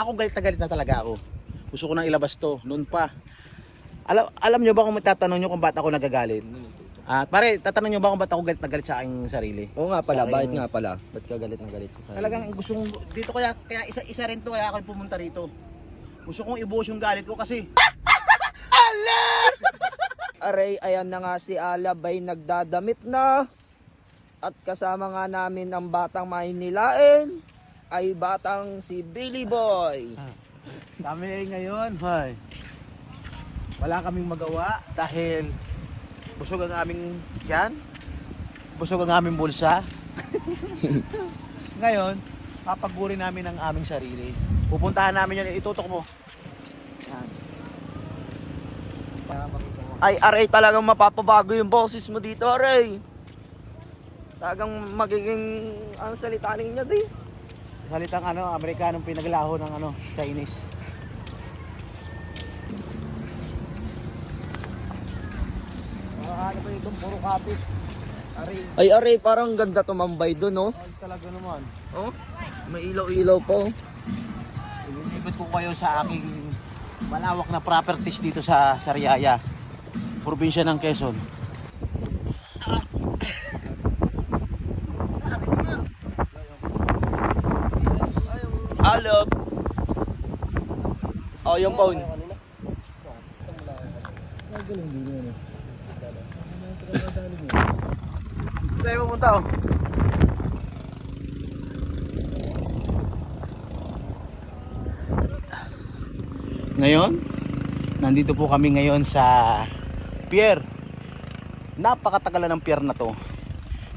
Ako galit na galit na talaga ako. Gusto ko nang ilabas to, noon pa. Alam, alam nyo ba kung tatanong nyo kung ba't ako nagagalit? At pare, tatanong nyo ba kung ba't ako galit na galit sa aking sarili? Oo nga pala, Sa bakit aking- nga pala? Ba't ka galit na galit sa sarili? Talagang gustong, dito kaya, kaya isa, isa rin to, kaya ako pumunta rito. Gusto kong ibuhos yung galit ko kasi Aray, ayan na nga si Alab ay nagdadamit na. At kasama nga namin ang batang mahinilain ay batang si Billy Boy. kami ngayon, hay. Wala kaming magawa dahil busog ang aming yan. Busog ang aming bulsa. ngayon, papaguri namin ang aming sarili. Pupuntahan namin yan, itutok mo. Yan. Para makita mo. Ay, aray talagang mapapabago yung boses mo dito, aray. Talagang magiging ang salita ninyo di. Salitang ano, Amerikanong pinaglaho ng ano, Chinese. Ah, ano ba ito? Puro kapit. Ari, Ay, aray, parang ganda tumambay doon, no? ay talaga naman. Oh, may ilaw-ilaw po. Ililipit ko kayo sa aking malawak na properties dito sa Sariaya, probinsya ng Quezon. Oh, yung phone. Tayo pupunta oh. Ngayon, nandito po kami ngayon sa pier. Napakatagal na ng pier na to.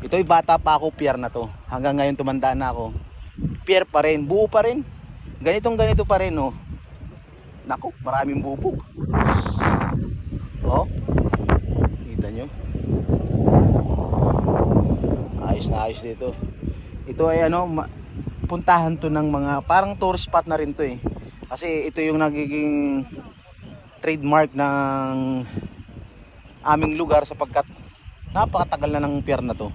Ito'y bata pa ako pier na to. Hanggang ngayon tumanda na ako. Pier pa rin, buo pa rin. Ganitong ganito pa rin oh. Naku, maraming bubog. Oh. Kita nyo? Ayos na ayos dito. Ito ay ano, puntahan to ng mga parang tourist spot na rin to eh. Kasi ito yung nagiging trademark ng aming lugar sapagkat napakatagal na ng pier na to.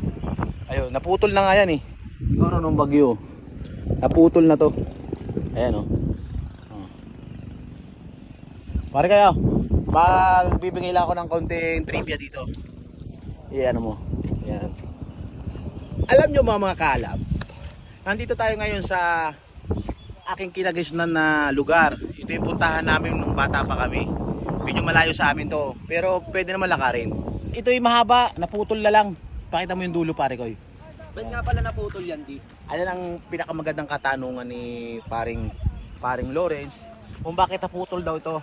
Ayun, naputol na nga yan eh. Siguro nung bagyo. Naputol na to. Ayan. Oh. Pare kayo, magbibigay lang ako ng konting trivia dito. Iyan mo. Yan. Alam nyo mga mga kalab, nandito tayo ngayon sa aking kinagisnan na lugar. Ito yung puntahan namin nung bata pa kami. Medyo malayo sa amin to, pero pwede naman lakarin. Ito yung mahaba, naputol na lang. Pakita mo yung dulo pare ko. Ba't nga pala naputol yan, di? Ayan ang pinakamagandang katanungan ni paring paring Lawrence kung bakit naputol daw ito.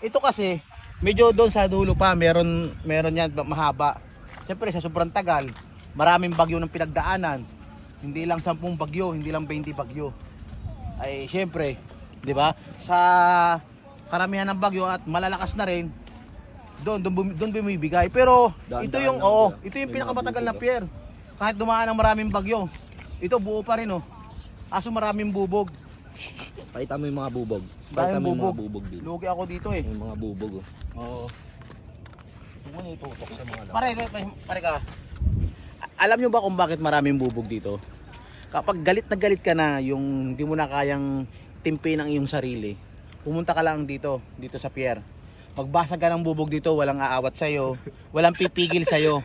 Ito kasi medyo doon sa dulo pa meron meron yan mahaba. Siyempre sa sobrang tagal, maraming bagyo ng pinagdaanan. Hindi lang 10 bagyo, hindi lang 20 bagyo. Ay siyempre, 'di ba? Sa karamihan ng bagyo at malalakas na rin, doon doon, doon bumibigay. Pero ito yung oo, ito yung pinakamatagal na pier. Kahit dumaan ng maraming bagyo, ito buo pa rin oh. Aso maraming bubog. Pakita mo yung mga bubog. Dahil Pakita mo yung bubog. mga bubog dito. Lugi ako dito eh. Yung mga bubog, oh. Oo. Ano itutok sa mga Pare, pare, pare ka. A- Alam nyo ba kung bakit maraming bubog dito? Kapag galit na galit ka na, yung hindi mo na kayang timpi ng iyong sarili, pumunta ka lang dito, dito sa pier. Magbasag ka ng bubog dito, walang aawat sa'yo, walang pipigil sa'yo,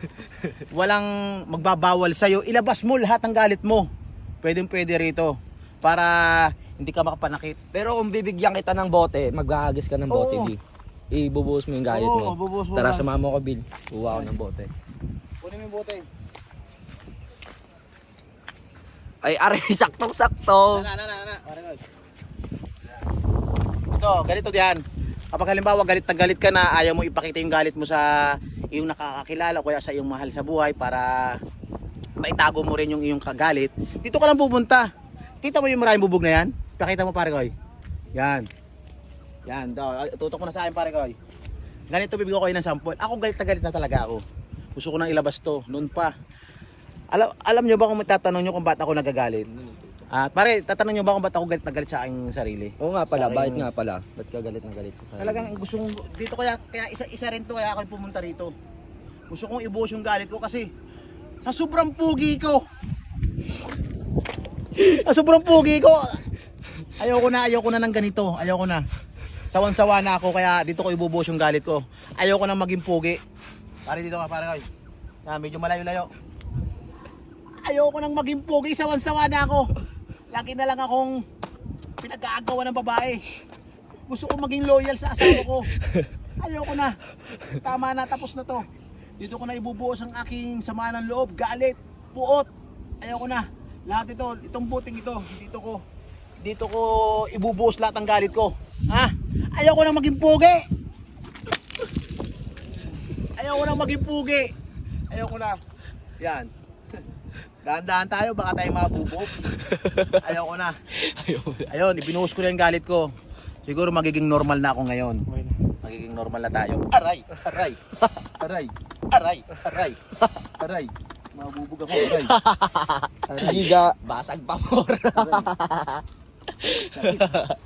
walang magbabawal sa'yo, ilabas mo lahat ng galit mo. Pwede pwede rito para hindi ka makapanakit. Pero kung bibigyan kita ng bote, mag-aagis ka ng bote, Oo. di. Ibubuhos mo yung Oo, mo. bubuhos mo Tara, lang. sumama ko, Bill. Kuha ko ng bote. Kunin mo yung bote. Ay, aray, saktong-sakto. Na, na, na, na, Pare ko. Ito, ganito diyan. Kapag halimbawa galit na galit ka na, ayaw mo ipakita yung galit mo sa iyong nakakakilala o kaya sa iyong mahal sa buhay para maitago mo rin yung iyong kagalit. Dito ka lang pupunta. Kita mo yung maraming bubog na yan? Pakita mo pare koy. Yan. Yan, daw. Tutok mo na sa akin pare koy. Ganito bibigyan ko kayo ng sample. Ako galit na galit na talaga ako. Gusto ko nang ilabas to. Noon pa. Alam, alam nyo ba kung tatanong nyo kung ba't ako nagagalit? At pare, tatanong nyo ba kung ba't ako galit na galit sa aking sarili? Oo nga pala, Sa akin- bakit nga pala? Ba't ka galit na galit sa sarili? Talagang gustong dito kaya kaya isa isa rin to kaya ako pumunta rito. Gusto kong ibuhos yung galit ko kasi sa sobrang pugi ko. sa sobrang pugi ko. Ayoko na, ayoko na ng ganito. Ayoko na. Sawan-sawa na ako kaya dito ko ibubuhos yung galit ko. Ayoko na maging pugi. Pare dito ka, pare koy. Na medyo malayo-layo. Ayoko nang maging pugi, sawan-sawa na ako. Lagi na lang akong pinag-aagawa ng babae. Gusto ko maging loyal sa asawa ko. Ayoko na. Tama na, tapos na to. Dito ko na ibubuhos ang aking sama ng loob, galit, puot. Ayoko na. Lahat ito, itong buting ito, dito ko, dito ko ibubuhos lahat ng galit ko. Ha? Ayoko na maging pugi. Ayoko na maging pugi. Ayoko na. Yan. Dahan-dahan tayo, baka tayo mabubog. Ayoko na. Ayun, ibinuhos ko na yung galit ko. Siguro magiging normal na ako ngayon. Magiging normal na tayo. Aray! Aray! Aray! Aray! Aray! Aray! Mabubog ako, aray. Aray! Basag pa more. 哈哈哈哈。